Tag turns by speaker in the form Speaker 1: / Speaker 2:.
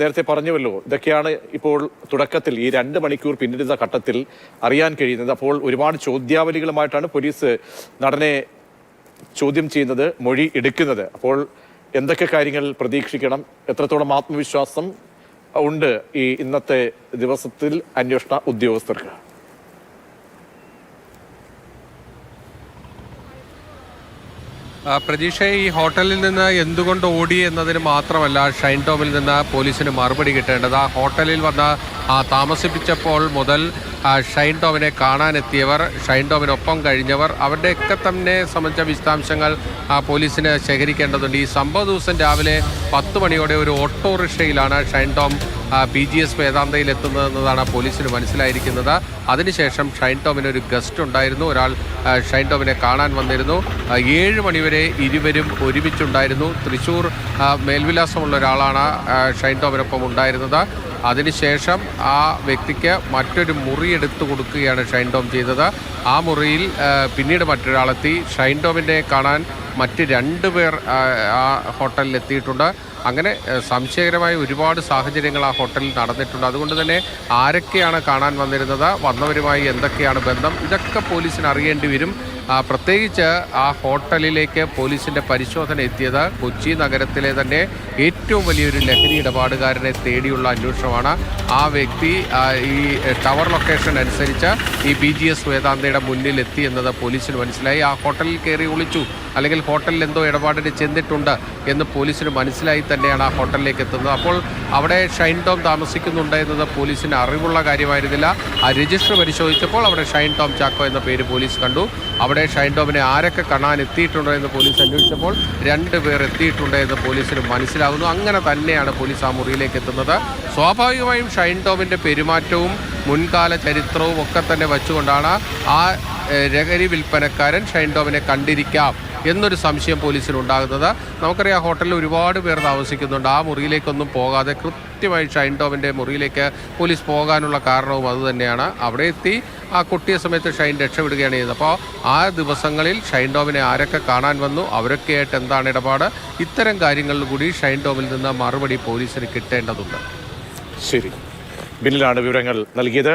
Speaker 1: നേരത്തെ പറഞ്ഞുവല്ലോ ഇതൊക്കെയാണ് ഇപ്പോൾ തുടക്കത്തിൽ ഈ രണ്ട് മണിക്കൂർ പിന്നിടുന്ന ഘട്ടത്തിൽ അറിയാൻ കഴിയുന്നത്. അപ്പോൾ ഒരുപാട് ചോദ്യാവലികളുമായിട്ടാണ് പോലീസ് നടനെ ചോദ്യം ചെയ്യുന്നത് മൊഴി എടുക്കുന്നത്. അപ്പോൾ എന്തൊക്കെ കാര്യങ്ങൾ പ്രതീക്ഷിക്കണം? എത്രത്തോളം ആത്മവിശ്വാസം ഉണ്ട് ഈ ഇന്നത്തെ ദിവസത്തിൽ അന്വേഷണ ഉദ്യോഗസ്ഥർക്ക്?
Speaker 2: പ്രതീക്ഷ ഈ ഹോട്ടലിൽ നിന്ന് എന്തുകൊണ്ട് ഓടി എന്നതിന് മാത്രമല്ല ഷൈൻ ടോമിൽ നിന്ന് പോലീസിന് മറുപടി കിട്ടേണ്ടത്. ആ ഹോട്ടലിൽ വന്ന് താമസിപ്പിച്ചപ്പോൾ മുതൽ ഷൈൻ ടോമിനെ കാണാനെത്തിയവർ ഷൈൻ ടോമിനൊപ്പം കഴിഞ്ഞവർ അവരുടെയൊക്കെ തന്നെ സംബന്ധിച്ച വിശദാംശങ്ങൾ പോലീസിന് ശേഖരിക്കേണ്ടതുണ്ട്. ഈ സംഭവ ദിവസം രാവിലെ പത്ത് മണിയോടെ ഒരു ഓട്ടോറിക്ഷയിലാണ് Shine Tom P G S വേദാന്തയിൽ എത്തുന്നതെന്നതാണ് പോലീസിന് മനസ്സിലായിരിക്കുന്നത്. അതിനുശേഷം ഷൈൻ ടോമിന് ഒരു ഗസ്റ്റ് ഉണ്ടായിരുന്നു. ഒരാൾ ഷൈൻ ടോമിനെ കാണാൻ വന്നിരുന്നു. ഏഴ് മണിവരെ ഇരുവരും ഒരുമിച്ചുണ്ടായിരുന്നു. തൃശ്ശൂർ മേൽവിലാസമുള്ള ഒരാളാണ് ഷൈൻ ടോമിനൊപ്പം ഉണ്ടായിരുന്നത്. അതിനുശേഷം ആ വ്യക്തിക്ക് മറ്റൊരു മുറി എടുത്തു കൊടുക്കുകയാണ് ഷൈൻ ടോം ചെയ്തത്. ആ മുറിയിൽ പിന്നീട് മറ്റൊരാളെത്തി. ഷൈൻ ടോമിനെ കാണാൻ മറ്റ് രണ്ട് പേർ ആ, ഹോട്ടലിൽ എത്തിയിട്ടുണ്ട് അങ്ങനെ സംശയകരമായ ഒരുപാട് സാഹചര്യങ്ങൾ ആ ഹോട്ടലിൽ നടന്നിട്ടുണ്ട്. അതുകൊണ്ട് തന്നെ ആരൊക്കെയാണ് കാണാൻ വന്നിരുന്നത് വന്നവരുമായി എന്തൊക്കെയാണ് ബന്ധം ഇതൊക്കെ പോലീസിന് അറിയേണ്ടി വരും. പ്രത്യേകിച്ച് ആ ഹോട്ടലിലേക്ക് പോലീസിന്റെ പരിശോധന എത്തിയത് കൊച്ചി നഗരത്തിലെ തന്നെ ഏറ്റവും വലിയൊരു ലഹരി ഇടപാടുകാരനെ തേടിയുള്ള അന്വേഷണമാണ്. ആ വ്യക്തി ഈ ടവർ ലൊക്കേഷൻ അനുസരിച്ച് ഈ ബി ജി എസ് വേദാന്തയുടെ മുന്നിൽ എത്തി എന്നത് പോലീസിന് മനസ്സിലായി. ആ ഹോട്ടലിൽ കയറി ഒളിച്ചു അല്ലെങ്കിൽ ഹോട്ടലിൽ എന്തോ ഇടപാടിന് ചെന്നിട്ടുണ്ട് എന്ന് പോലീസിന് മനസ്സിലായി തന്നെയാണ് ആ ഹോട്ടലിലേക്ക് എത്തുന്നത്. അപ്പോൾ അവിടെ ഷൈൻ ടോം താമസിക്കുന്നുണ്ട് എന്നത് പോലീസിന് അറിവുള്ള കാര്യമായിരുന്നില്ല. ആ രജിസ്റ്റർ പരിശോധിച്ചപ്പോൾ അവിടെ ഷൈൻ ടോം ചാക്കോ എന്ന പേര് പോലീസ് കണ്ടു. അവിടെ ഷൈൻ ടോമിനെ ആരൊക്കെ കാണാൻ എത്തിയിട്ടുണ്ടോ എന്ന് പോലീസ് അന്വേഷിച്ചപ്പോൾ രണ്ട് പേർ എത്തിയിട്ടുണ്ട് എന്ന് പോലീസിന് മനസ്സിലാകുന്നു അങ്ങനെ തന്നെയാണ് പോലീസ് ആ മുറിയിലേക്ക് എത്തുന്നത്. സ്വാഭാവികമായും ഷൈൻ ടോമിന്റെ പെരുമാറ്റവും മുൻകാല ചരിത്രവും ഒക്കെ തന്നെ വച്ചുകൊണ്ടാണ് ആ രഹരി വിൽപ്പനക്കാരൻ ഷൈൻ ടോമിനെ കണ്ടിരിക്കാം. എന്നൊരു സംശയം പോലീസിന് ഉണ്ടാകുന്നത് നമുക്കറിയാം ഹോട്ടലിൽ ഒരുപാട് പേർ താമസിക്കുന്നുണ്ട്. ആ മുറിയിലേക്കൊന്നും പോകാതെ കൃത്യമായി ഷൈൻ ടോമിന്റെ മുറിയിലേക്ക് പോലീസ് പോകാനുള്ള കാരണവും അതുതന്നെയാണ് അവിടെ എത്തി ആ കുട്ടിയെ സമയത്ത് ഷൈൻ രക്ഷപ്പെടുകയാണ് ചെയ്തത്. അപ്പോൾ ആ ദിവസങ്ങളിൽ ഷൈൻ ടോമിനെ ആരൊക്കെ കാണാൻ വന്നു അവരൊക്കെയായിട്ട് എന്താണ് ഇടപാട്? ഇത്തരം കാര്യങ്ങളിൽ കൂടി ഷൈൻ ടോമിൽ നിന്ന് മറുപടി പോലീസിന് കിട്ടേണ്ടതുണ്ട്.
Speaker 1: ശരി. ബില്ലിലാണ് വിവരങ്ങൾ നൽകിയത്.